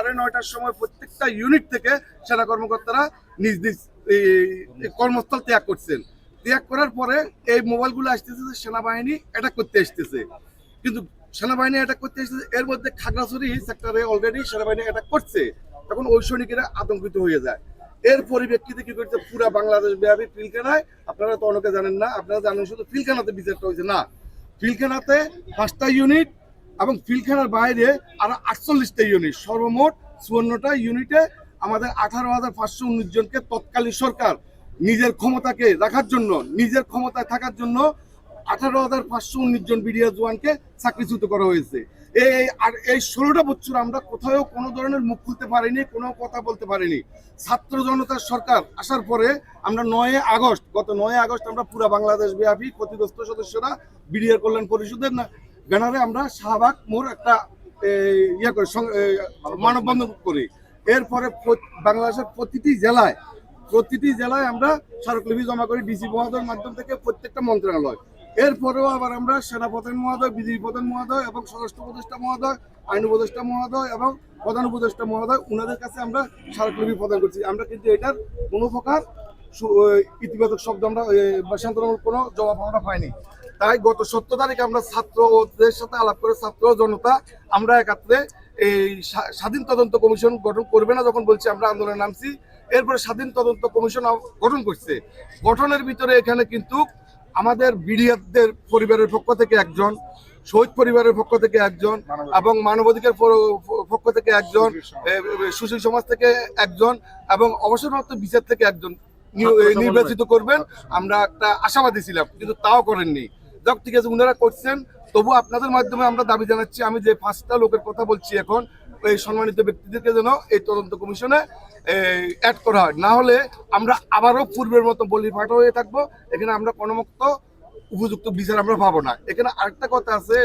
সাড়ে নয়টার সময় প্রত্যেকটা ইউনিট থেকে সেনা কর্মকর্তারা নিজ নিজ কর্মস্থল ত্যাগ করছেন। ত্যাগ করার পরে এই মোবাইলগুলো আসতেছে যে সেনাবাহিনী অ্যাটাক করতে আসতেছে। কিন্তু সেনাবাহিনী অ্যাটাক করতে আসতেছে, এর মধ্যে খাগড়াছড়ি সেক্টরে অলরেডি সেনাবাহিনী অ্যাটাক করছে। তখন ওই সৈনিকেরা আতঙ্কিত হয়ে যায়। এর পরিপ্রেক্ষিতে কি করছে? পুরা বাংলাদেশ ব্যাপী পিলখানায় আপনারা তো অনেকে জানেন না, আপনারা জানেন শুধু পিলখানাতে বিচারটা হয়েছে না। পিলখানাতে পাঁচটা ইউনিট এবং পিলখানার বাইরে আরও আটচল্লিশটা ইউনিট সর্বমোট চুয়ান্নটা ইউনিটে আমাদের আঠারো হাজার পাঁচশো উনিশ জনকে তৎকালীন সরকার নিজের ক্ষমতাকে রাখার জন্য, নিজের ক্ষমতায় থাকার জন্য আঠারো হাজার পাঁচশো উনিশ জন বিডিআর জওয়ানকে চাকরিচ্যুত করা হয়েছে। এই আর এই ষোলোটা বছর আমরা কোথাও কোনো ধরনের মুখ খুলতে পারিনি, কোনো কথা বলতে পারিনি। ছাত্র জনতার সরকার আসার পরে আমরা নয় আগস্ট, গত নয় আগস্ট আমরা পুরা বাংলাদেশ ব্যাপী ক্ষতিগ্রস্ত সদস্যরা বিডিআর কল্যাণ পরিষদের ব্যানারে আমরা শাহবাগ মোড় একটা ইয়ে করে মানববন্ধন করি। এরপরে বাংলাদেশের প্রতিটি জেলায় প্রতিটি জেলায় আমরা স্মারকলিপি জমা করি, ডিসি মহোদয়ের মাধ্যম থেকে প্রত্যেকটা মন্ত্রণালয়। এরপরেও আবার আমরা সেনাপ্রধান মহোদয়, বিজেপি প্রধান মহোদয় এবং স্বরাষ্ট্র উপদেষ্টা মহোদয়, আইন উপদেষ্টা মহোদয় এবং প্রধান উপদেষ্টা মহোদয় ওনাদের কাছে আমরা স্মারকলিপি প্রদান করছি। আমরা কিন্তু এটার কোনো প্রকার ইতিবাচক শব্দ আমরা শান্তনামূলক কোনো জবাব আমরা পাইনি। তাই গত সত্তর তারিখে আমরা ছাত্রদের সাথে আলাপ করে ছাত্র জনতা আমরা একাত্রে এই স্বাধীন তদন্ত কমিশন গঠন করবে না যখন বলছি আমরা আন্দোলনে নামছি এরপরে স্বাধীন তদন্ত কমিশন গঠন করছে। গঠনের ভিতরে এখানে কিন্তু আমাদের বিডিআরদের পরিবারের পক্ষ থেকে একজন শহীদ পরিবারের পক্ষ থেকে একজন এবং মানবাধিকার পক্ষ থেকে একজন সুশীল সমাজ। থেকে একজন এবং অবসরপ্রাপ্ত বিচার থেকে একজন নির্বাচিত করবেন। আমরা একটা আশাবাদী ছিলাম কিন্তু তাও করেননি। যাক, ঠিক আছে, উনারা করছেন। তবু আপনাদের মাধ্যমে আমরা দাবি জানাচ্ছি, আমি যে পাঁচটা লোকের কথা বলছি এখন, এই সম্মানিত ব্যক্তিদেরকে যেন এই তদন্ত কমিশনে অ্যাড করা হয়। না হলে আমরা আবারও পূর্বের মতো বলি ফাটা হয়ে থাকব। এখানে আমরা কোনোমুক্ত উপযুক্ত বিচার আমরা পাবো না। এখানে আরেকটা কথা আছে,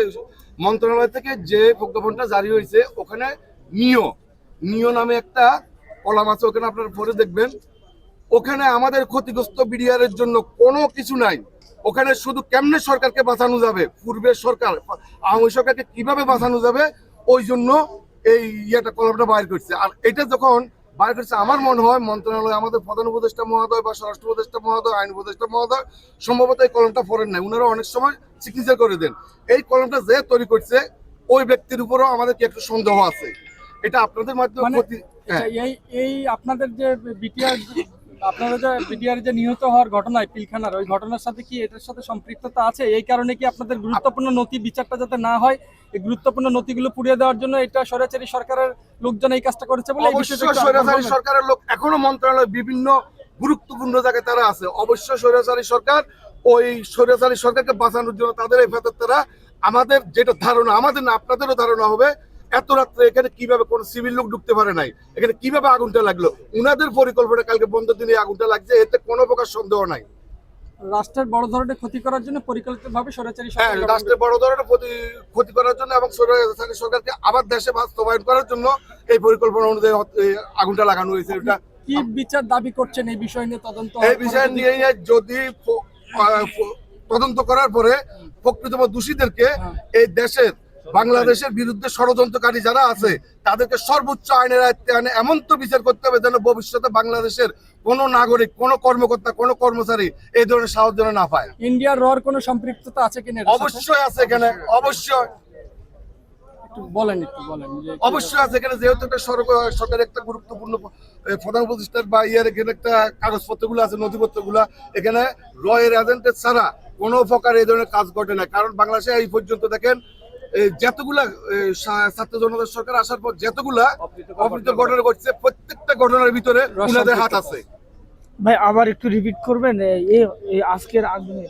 মন্ত্রণালয় থেকে যে প্রজ্ঞাপনটা জারি হয়েছে, ওখানে নিও। নিও নামে একটা কলাম আছে, ওখানে আপনারা পরে দেখবেন। ওখানে আমাদের ক্ষতিগ্রস্ত বিডিআরের জন্য কোনো কিছু নাই। ওখানে শুধু কেমনে সরকারকে বাঁচানো যাবে? পূর্বের সরকার আওয়ামী সরকারকে কীভাবে বাঁচানো যাবে? ওই জন্য এই ইয়েটা কলমটা বাইর করছে। আর এটা যখন বাইর করছে আমার মনে হয় মন্ত্রণালয় আমাদের প্রধান উপদেষ্টা মহোদয় বা স্বরাষ্ট্র উপদেষ্টা মহোদয় আইন উপদেষ্টা মহোদয় সম্ভবত এই কলমটা পড়েন নাই। ওনারা অনেক সময় চিকিৎসা করে দেন। এই কলমটা যে তৈরি করছে ওই ব্যক্তির উপরও আমাদের কি একটু সন্দেহ আছে? এটা আপনাদের মাধ্যমে মানে হ্যাঁ। এই এই আপনাদের যে বিটিআর আপনারা যে যে নিহত হওয়ার ঘটনায় পিলখানার ওই ঘটনার সাথে কি এটার সাথে সম্পৃক্ততা আছে? এই কারণে কি আপনাদের গুরুত্বপূর্ণ নথি বিচারটা যাতে না হয়? এই গুরুত্বপূর্ণ নথিগুলো পুড়িয়ে দেওয়ার জন্য এটা সরকারের লোকজন এই কাজটা করেছে বলে অবশ্যই সরকারের লোক এখনও মন্ত্রণালয় বিভিন্ন গুরুত্বপূর্ণ জায়গায় তারা আছে। অবশ্যই স্বৈরাচারী সরকার ওই স্বৈরাচারী সরকারকে বাঁচানোর জন্য তাদের এই তারা আমাদের যেটা ধারণা আমাদের না আপনাদেরও ধারণা হবে এত রাত্রে এখানে কীভাবে কোন সিভিল লোক ঢুকতে পারে নাই? এখানে কীভাবে আগুনটা লাগল? উনাদের পরিকল্পনা কালকে বন্ধ দিনে আগুনটা লাগছে এতে কোনো প্রকার সন্দেহ নাই। রাষ্ট্রের বড় ধরনের ক্ষতি করার জন্য পরিকল্পিতভাবে সরাসরি হ্যাঁ রাষ্ট্রের বড় ধরনের ক্ষতি করার জন্য এবং স্বৈরাচারী সরকারকে আবার দেশে বাস্তবায়ন করার জন্য এই পরিকল্পনা অনুযায়ী আগুনটা লাগানো হয়েছে। এটা কি বিচার দাবি করছেন এই বিষয় নিয়ে তদন্ত এই বিষয় নিয়ে যদি তদন্ত করার পরে প্রকৃতম দোষীদেরকে হ্যাঁ। এই দেশের বাংলাদেশের বিরুদ্ধে ষড়যন্ত্রকারী যারা আছে তাদেরকে সর্বোচ্চ আইনের আয়ত্তে আনে। এমন তো বিচার করতে হবে যেন ভবিষ্যতে বাংলাদেশের কোন নাগরিক কোন কর্মকর্তা কোন কর্মচারী এই ধরনের সাহস যেন না পায়। ইন্ডিয়ার রর কোনো সম্পৃক্ততা আছে কিনা অবশ্যই আছে এখানে অবশ্যই। বলেন একটু বলেন অবশ্যই আছে এখানে যেহেতু একটা সরকারের একটা গুরুত্বপূর্ণ প্রধান বা ইয়ার এখানে একটা কাগজপত্রগুলো আছে নথিপত্রগুলো এখানে রয়ের এজেন্টের ছাড়া কোনো প্রকার এই ধরনের কাজ ঘটে না। কারণ বাংলাদেশে এই পর্যন্ত দেখেন যতগুলা ছাত্র জনতা সরকার আসার পর যতগুলা অপ্রীত ঘটনা। ঘটছে প্রত্যেকটা ঘটনার ভিতরে উনাদের হাত আছে। ভাই আবার একটু রিপিট করবেন? এই এই আজকের আগুনে